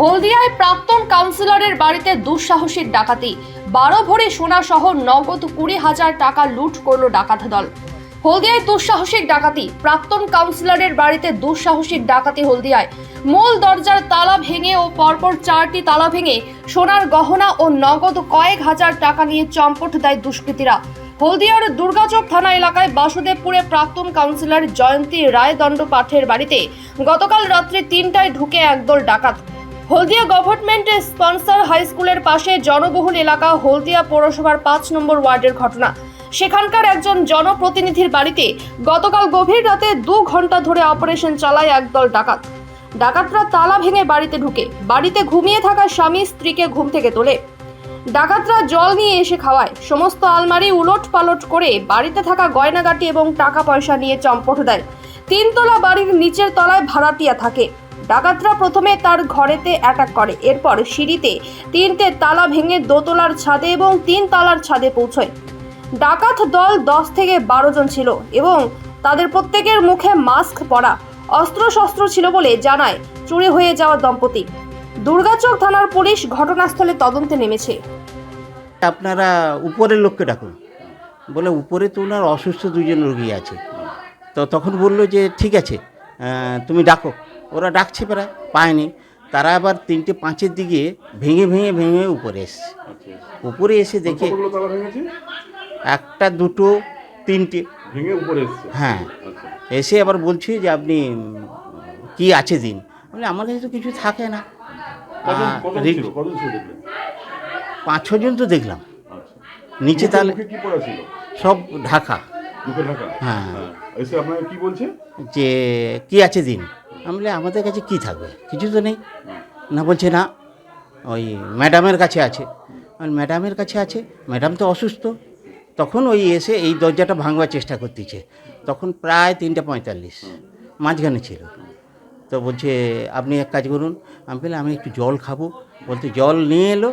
হলদিয়ায় প্রাক্তন কাউন্সিলরের বাড়িতে দুঃসাহসিক ডাকাতি। বারো ভরি সোনা সহ নগদ কুড়ি হাজার টাকা লুট করল ডাকাত দল। হলদিয়ায় দুঃসাহসিক ডাকাতি। প্রাক্তন কাউন্সিলরের বাড়িতে দুঃসাহসিক ডাকাতি হলদিয়ায়। মূল দরজার তালা ভেঙে ও পরপর চারটি তালা ভেঙে সোনার গহনা ও নগদ কয়েক হাজার টাকা নিয়ে চম্পট দেয় দুষ্কৃতীরা। হলদিয়ার দুর্গাচক থানা এলাকায় বাসুদেবপুরে প্রাক্তন কাউন্সিলর জয়ন্তী রায় দণ্ডপাঠের বাড়িতে গতকাল রাত্রে তিনটায় ঢুকে একদল ডাকাত। হলদিয়া গভর্নমেন্টের স্পন্সর হাই স্কুলের পাশে জনবহুল এলাকা হলদিয়া পৌরসভার পাঁচ নম্বর ওয়ার্ডের ঘটনা। সেখানকার একজন জনপ্রতিনিধির বাড়িতে গতকাল গভীর রাতে দু ঘণ্টা ধরে অপারেশন চালায় একদল ডাকাত। ডাকাতরা তালা ভেঙে বাড়িতে ঢুকে, বাড়িতে ঘুমিয়ে থাকা স্বামী স্ত্রীকে ঘুম থেকে তোলে। ডাকাতরা জল নিয়ে এসে খাওয়ায়, সমস্ত আলমারি উলট পালট করে বাড়িতে থাকা গয়নাগাটি এবং টাকা পয়সা নিয়ে চম্পট দেয়। তিনতলা বাড়ির নিচের তলায় ভাড়াটিয়া থাকে। ডাকাতরা প্রথমে তার ঘরেতে অ্যাটাক করে। এরপর সিঁড়িতে তিনটে তালা ভেঙে দোতলার ছাদে এবং তিন তালার ছাদে পৌঁছয়। ডাকাত দল দশ থেকে বারো জন ছিল এবং তাদের প্রত্যেকের মুখে মাস্ক পরা অস্ত্রশস্ত্র ছিল বলে জানায় চুরি হয়ে যাওয়া দম্পতি। দুর্গাচক থানার পুলিশ ঘটনাস্থলে তদন্তে নেমেছে। আপনারা উপরের লোককে ডাকুন। বলে উপরে তো ওনার অসুস্থ দুজন রোগী আছে। তো তখন বলল যে, ঠিক আছে তুমি ডাকো। ওরা ডাকছে প্রায় পায়নি। তারা আবার তিনটে পাঁচের দিকে ভেঙে ভেঙে ভেঙে উপরে এসছে। উপরে এসে দেখে একটা দুটো তিনটে। ভেঙে উপরে হ্যাঁ। আচ্ছা। এসে আবার বলছি যে আপনি কি আছে দিন? বলে আমার কাছে তো কিছু থাকে না। পাঁচ ছজন তো দেখলাম। আচ্ছা। নিচে তাহলে সব ঢাকা। মুখে হ্যাঁ। কি বলছে? যে কি আছে দিন? আমি বলি আমাদের কাছে কি থাকবে? কিছু তো নেই। না বলছে না ওই ম্যাডামের কাছে আছে। ম্যাডামের কাছে আছে? ম্যাডাম তো অসুস্থ। তখন ওই এসে এই দরজাটা ভাঙবার চেষ্টা করতেছে। তখন প্রায় তিনটে পঁয়তাল্লিশ মাঝখানে ছিল। তো বলছে আপনি এক কাজ করুন। আমি বললাম আমি একটু জল খাব। বলতে জল নিয়ে এলো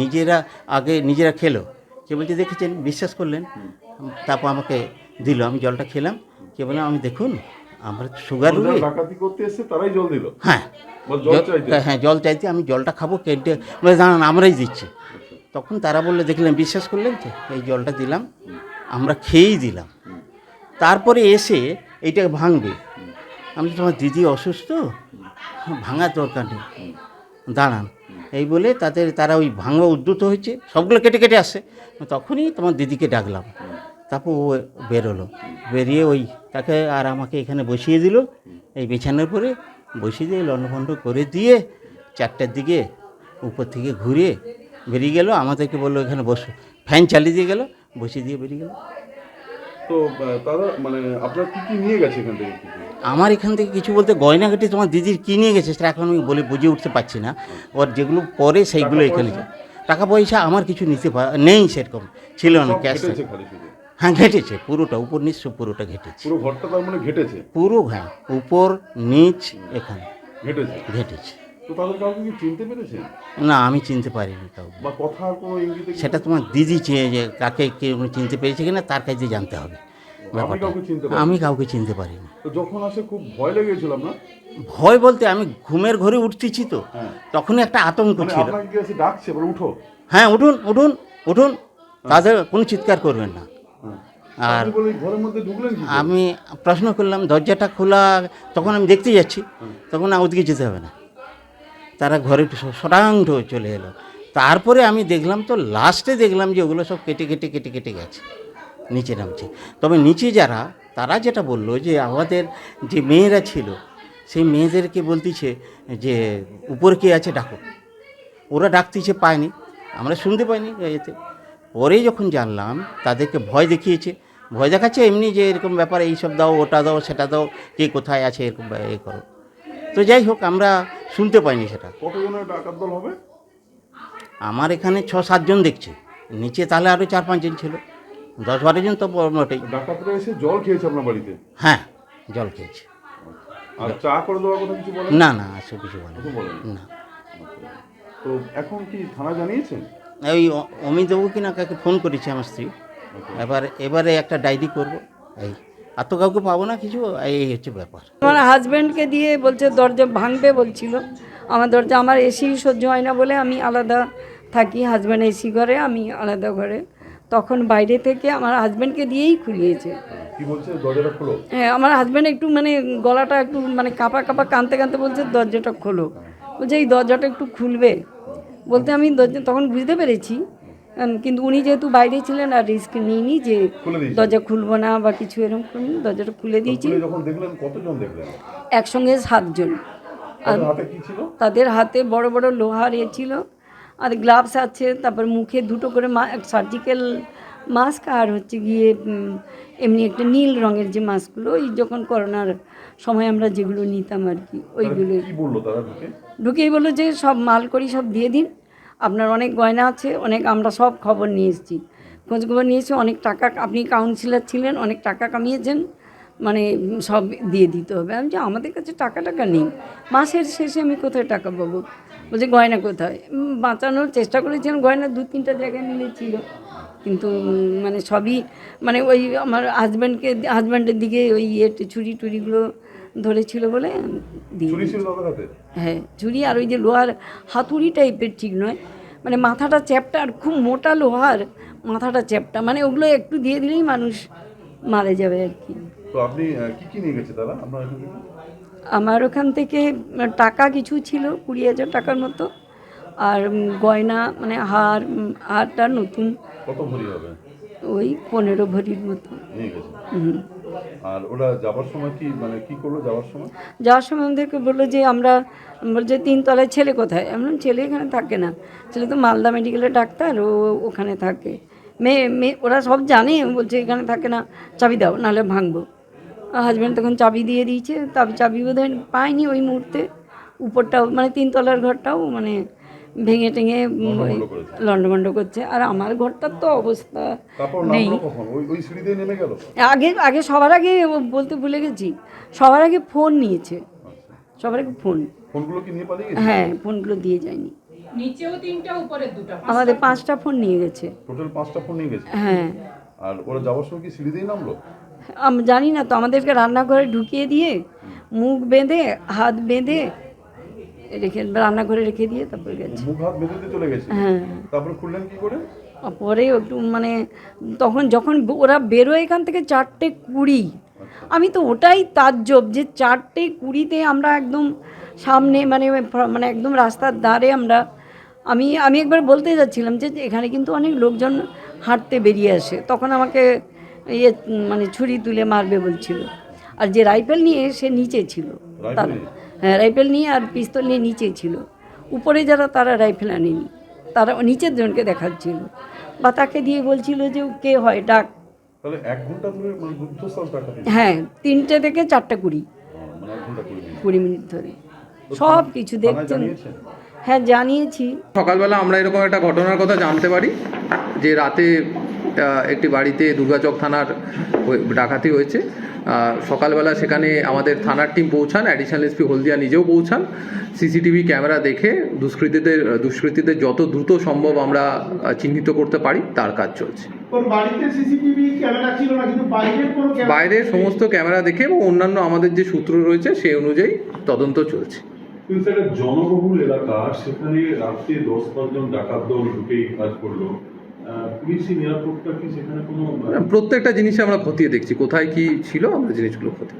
নিজেরা আগে নিজেরা খেলো। কে বলছে দেখেছেন? বিশ্বাস করলেন? তারপর আমাকে দিল আমি জলটা খেলাম। কে বললাম আমি দেখুন আমার সুগার যারা রোগী। ডাকাতি করতে এসছে তারাই জল দিল। হ্যাঁ। চাইতে। হ্যাঁ জল চাইতে আমি জলটা খাব কেটে বলে দাঁড়ান আমরাই দিচ্ছি। তখন তারা বললে দেখলেন বিশ্বাস করলেন তো? এই জলটা দিলাম আমরা খেয়েই দিলাম। তারপরে এসে এইটাকে ভাঙবে। আমি তোমার দিদি অসুস্থ? ভাঙার দরকার নেই। দাঁড়ান। এই বলে তাদের তারা ওই ভাঙা উদ্যত হয়েছে সবগুলো কেটে কেটে আসে। তখনই তোমার দিদিকে ডাকলাম। তারপর ও বেরোলো। বেরিয়ে ওই তাকে আর আমাকে এখানে বসিয়ে দিল। এই বিছানার পরে বসিয়ে দিয়ে লন্ডভন্ড করে দিয়ে চারটার দিকে উপর থেকে ঘুরে বেরিয়ে গেল। আমাদেরকে বলল এখানে বসো। ফ্যান চালিয়ে দিয়ে গেল বসিয়ে দিয়ে বেরিয়ে গেল। তো তারা মানে আপনার কি কি নিয়ে গেছে এখান থেকে? আমার এখান থেকে কিছু বলতে গয়নাঘাটি তোমার দিদির কী নিয়ে গেছে সেটা এখন আমি বলে বুঝে উঠতে পারছি না। ওর যেগুলো পরে সেইগুলো এখানে টাকা পয়সা আমার কিছু নিতে নেই সেরকম। ছিল না ক্যাশ হ্যাঁ ঘেটেছে পুরোটা উপর নিচ পুরোটা ঘেটেছে। পুরো ঘরটা তার মানে ঘেটেছে? পুরো হ্যাঁ উপর নিচ এখানে ঘেটেছে? ঘেটেছে। তো তাদের কাউকে কি চিনতে পেরেছেন? না আমি চিনতে পারিনি কাউকে। বা কথার কোনো ইঙ্গিতে সেটা তোমার দিদি চেয়ে যে কাকে কে চিনতে পেরেছে কিনা তার কাছে জানতে হবে ব্যাপারটা? আমি কাউকে চিনতে পারিনি। তো যখন আসে খুব ভয় লেগেছিল আপনার? ভয় বলতে আমি ঘুমের ঘরে উঠতেছি তো হ্যাঁ। তখনই একটা আতঙ্ক মানে ছিল। ডাকছে? উঠো। হ্যাঁ উঠুন উঠুন উঠুন। তাদের কোনো চিৎকার করবেন না। হ্যাঁ। আর? আমি প্রশ্ন করলাম দরজাটা খোলা তখন আমি দেখতে যাচ্ছি তখন ওদিকে যেতে হবে না। তারা ঘরে সটাংঠ চলে এলো। তারপরে আমি দেখলাম তো লাস্টে দেখলাম যে ওগুলো সব কেটে কেটে কেটে কেটে গেছে নিচে নামছে। তবে নিচে যারা তারা যেটা বলল যে আমাদের যে মেয়েরা ছিল সেই মেয়েদেরকে বলতেছে যে উপরে কে আছে ডাকো। ওরা ডাকতেছে পায়নি আমরা শুনতে পাইনি এতে। পরে যখন জানলাম তাদেরকে ভয় দেখিয়েছে ভয় দেখাচ্ছে এমনি যে এরকম ব্যাপার এইসব দাও ওটা দাও সেটা দাও কে কোথায় আছে এরকম এ করো। তো যাই হোক আমরা শুনতে পাইনি সেটা। কতজনের ডাকাত দল হবে? আমার এখানে ছ সাতজন দেখছি। নিচে তাহলে আরও চার পাঁচজন ছিল। দশ বারো জন তো মোটেই। ডাকাতরা এসে জল খেয়েছে আপনার বাড়িতে? হ্যাঁ জল খেয়েছে। আর চা করে দেওয়ার কথা কিছু বলেন না না আসো কিছু বলে বলেন না। তো এখন কি থানা জানিয়েছেন? ওই অ- অমিতবাবু কিনা কাকে ফোন করেছে আমার স্ত্রী। এবার এবারে একটা ডায়েরি করব। এই আর তো কাউকে পাবো না কিছু এই হচ্ছে ব্যাপার। আমার হাজব্যান্ডকে দিয়ে বলছে দরজা ভাঙবে বলছিল। আমার দরজা আমার এসি সহ্য হয় না বলে আমি আলাদা থাকি হাজব্যান্ড এসি ঘরে আমি আলাদা ঘরে। তখন বাইরে থেকে আমার হাজব্যান্ডকে দিয়েই খুলিয়েছে। কি বলছে? দরজাটা খোলো। হ্যাঁ আমার হাজব্যান্ড একটু মানে গলাটা একটু মানে কাঁপা কাঁপা কাঁদতে কাঁদতে বলছে দরজাটা খোলো। বলছে এই দরজাটা একটু খুলবে। বলতে আমি দরজা তখন বুঝতে পেরেছি কিন্তু উনি যেহেতু বাইরে ছিলেন আর রিস্ক নিইনি যে দরজা খুলবো না বা কিছু এরকম করিনি, দরজাটা খুলে দিয়েছি যখন দেখলেন কতজন দেখলেন? একসঙ্গে সাতজন। তাদের হাতে কি ছিল? তাদের হাতে বড় বড় লোহার এ ছিল আর গ্লাভস আছে তারপর মুখে দুটো করে সার্জিক্যাল মাস্ক আর হচ্ছে গিয়ে এমনি একটা নীল রঙের যে মাস্কগুলো ওই যখন করোনার সময় আমরা যেগুলো নিতাম আর কি ওইগুলো। ঢুকেই বলল যে সব মাল করি সব দিয়ে দিন। আপনার অনেক গয়না আছে, অনেক আমরা সব খবর নিয়ে এসেছি। খোঁজখবর নিয়েছি অনেক টাকা, আপনি কাউন্সিলর ছিলেন, অনেক টাকা কামিয়েছেন মানে সব দিয়ে দিতে হবে। আমি যে আমাদের কাছে টাকা টাকা নেই। মাসের শেষে আমি কোথায় টাকা পাবো? বলছে, গয়না কোথায়? বাঁচানোর চেষ্টা করেছিলাম, গয়না দু তিনটা জায়গায় মিলেছিল। কিন্তু মানে সবই মানে ওই আমার হাজব্যান্ডকে হাজব্যান্ডের দিকে ওই ইয়ে ছুরি টুরিগুলো ধরেছিল বলে দিয়ে হ্যাঁ ঝুড়ি আর ওই যে লোহার হাতুড়ি টাইপের ঠিক নয়। মানে মাথাটা চ্যাপটা আর খুব মোটা লোহার মাথাটা চ্যাপটা মানে ওগুলো একটু দিয়ে দিলেই মানুষ মারা যাবে আর কি। আমার ওখান থেকে টাকা কিছু ছিল কুড়ি হাজার টাকার মতো। আর গয়না মানে হার হারটা নতুন। কত ভরি হবে? ওই পনেরো ভরির মতো। হুম। আর ওরা যাবার সময় কি মানে কি করল যাওয়ার সময়? যাওয়ার সময় আমাদেরকে বলল যে আমরা বলছে তিনতলায় ছেলে কোথায়? বললাম, ছেলে এখানে থাকে না। ছেলে তো মালদা মেডিকেলের ডাক্তার, ও ওখানে থাকে। মেয়ে মেয়ে, ওরা সব জানে। বলছে, এখানে থাকে না, চাবি দাও, নাহলে ভাঙবো। হাজব্যান্ড তখন চাবি দিয়ে দিয়েছে। তবে চাবি বোধ হয় পায়নি ওই মুহূর্তে। উপরটাও মানে তিনতলার ঘরটাও মানে ভেঙে টেঙে। লন্ডভন্ড করছে। আর আমার ঘরটার তো অবস্থা নেই। আগে আগে সবার আগে ও বলতে ভুলে গেছি। সবার আগে ফোন নিয়েছে। সবার আগে ফোন। ফোনগুলো কি নিয়ে পালিয়ে গেছে? হ্যাঁ ফোনগুলো দিয়ে যায়নি। নিচেও তিনটা উপরে দুটো। আমাদের পাঁচটা ফোন নিয়ে গেছে। টোটাল পাঁচটা ফোন নিয়ে গেছে? হ্যাঁ। আর ওরা যাওয়ার সময় কি সিঁড়ি দিয়ে নামলো? আমি জানি না তো। আমাদেরকে রান্নাঘরে ঢুকিয়ে দিয়ে মুখ বেঁধে হাত বেঁধে রেখে রান্নাঘরে রেখে দিয়ে তারপর গেছে। মুখ হাত বেঁধে দিয়ে চলে গেছে? হ্যাঁ। তারপরে খুললেন কি করে? পরে একটু মানে তখন যখন ওরা বেরোয় এখান থেকে চারটে কুড়ি। আমি তো ওটাই তাজ্জব যে চারটে কুড়িতে আমরা একদম সামনে মানে মানে একদম রাস্তার ধারে আমরা আমি আমি একবার বলতে যাচ্ছিলাম যে এখানে কিন্তু অনেক লোকজন হাঁটতে বেরিয়ে আসে। তখন আমাকে ইয়ে মানে ছুরি তুলে মারবে বলছিল। আর যে রাইফেল নিয়ে সে নিচে ছিল। তার রাইফেল নিয়ে আর পিস্তল নিয়ে নিচে ছিল। উপরে যারা তারা রাইফেল আনেনি। তারা নিচের জনকে দেখাচ্ছিল। বা তাকে দিয়ে বলছিল যে ও কে হয় ডাক। মানে হ্যাঁ তিনটে থেকে চারটে কুড়ি। মানে কুড়ি মিনিট। ধরে। সব কিছু দেখছেন। হ্যাঁ জানিয়েছি। সকালবেলা আমরা এরকম একটা ঘটনার কথা জানতে পারি যে রাতে আহ, একটি বাড়িতে দুর্গাচক থানার ডাকাতি হয়েছে। সকালবেলা সেখানে আমাদের থানার টিম পৌঁছান অ্যাডিশনাল এসপি হলদিয়া নিজেও পৌঁছান। সিসিটিভি ক্যামেরা দেখে দুষ্কৃতীদের দুষ্কৃতীদের যত দ্রুত সম্ভব আমরা চিহ্নিত করতে পারি তার কাজ চলছে। তোর বাড়িতে সিসিটিভি ক্যামেরা ছিল না কিন্তু বাইরের বাইরে সমস্ত ক্যামেরা দেখে এবং অন্যান্য আমাদের যে সূত্র রয়েছে সেই অনুযায়ী তদন্ত চলছে। কিন্তু জনবহুল এলাকা সেখানে রাত্রে দশ পাঁচজন ডাকাত দল ঢুকে কাজ করল। প্রত্যেকটা জিনিসে আমরা খতিয়ে দেখছি। কোথায় কি ছিল আমরা জিনিসগুলো খতিয়ে